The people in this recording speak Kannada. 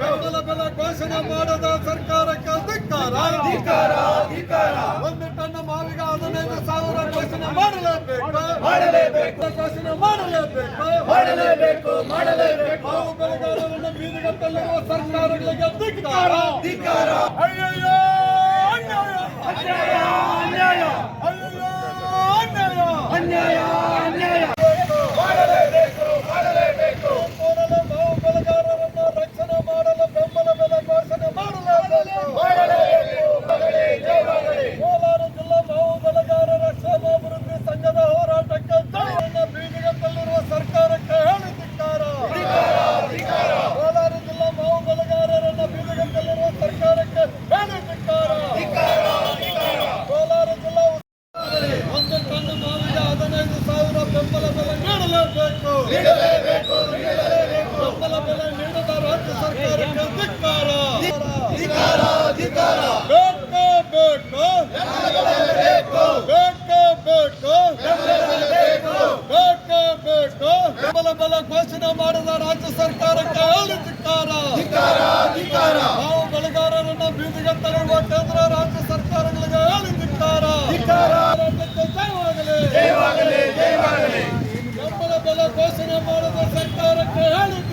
ಬೆಂಬಲ ಬೆಲೆ ಘೋಷಣೆ ಮಾಡದ ಸರ್ಕಾರಕ್ಕೆ ಧಿಕ್ಕಾರ ಒಂದು ಟನ್ ಮಾವಿಗೆ ಹದಿನೈದು ಸಾವಿರ ಘೋಷಣೆ ಮಾಡಲೇಬೇಕು. ಮಾಡಲೇಬೇಕು. ಘೋಷಣೆ ಮಾಡಲೇಬೇಕು. ಮಾಡಲೇಬೇಕು ಮಾಡಲೇಬೇಕು. ಮಾವು ಬೆಳೆಗಾರರನ್ನು ಬೀದಿಗೆ ಸರ್ಕಾರಗಳಿಗೆ ಧಿಕ್ಕಾರ ಧಿಕ್ಕಾರ ಅಯ್ಯಯ್ಯೋ! ನೀಡಬೇಕು ನೀಡಲೇಬೇಕು ನೀಡಲೇಬೇಕು. ರಾಜ್ಯ ಸರ್ಕಾರಕ್ಕೆ ಧಿಕ್ಕಾರ. ಧಿಕ್ಕಾರ ಬೇಕೇ. ಬೇಕು. ಬೇಕು. ಬೇಕೇ ಬೇಕು ಬೇಕೇ ರಾಜ್ಯ ಸರ್ಕಾರಕ್ಕೆ ಧಿಕ್ಕಾರ. ಧಿಕ್ಕಾರ ಧಿಕ್ಕಾರ. ನಾವು ಬೆಳೆಗಾರರನ್ನ ಬೀದಿಗೆ ತರುವ ಕೇಂದ್ರ ಘೋಷಣೆ ಮಾಡದ ಸರ್ಕಾರಕ್ಕೆ ಹೇಳಿದ್ದಾರೆ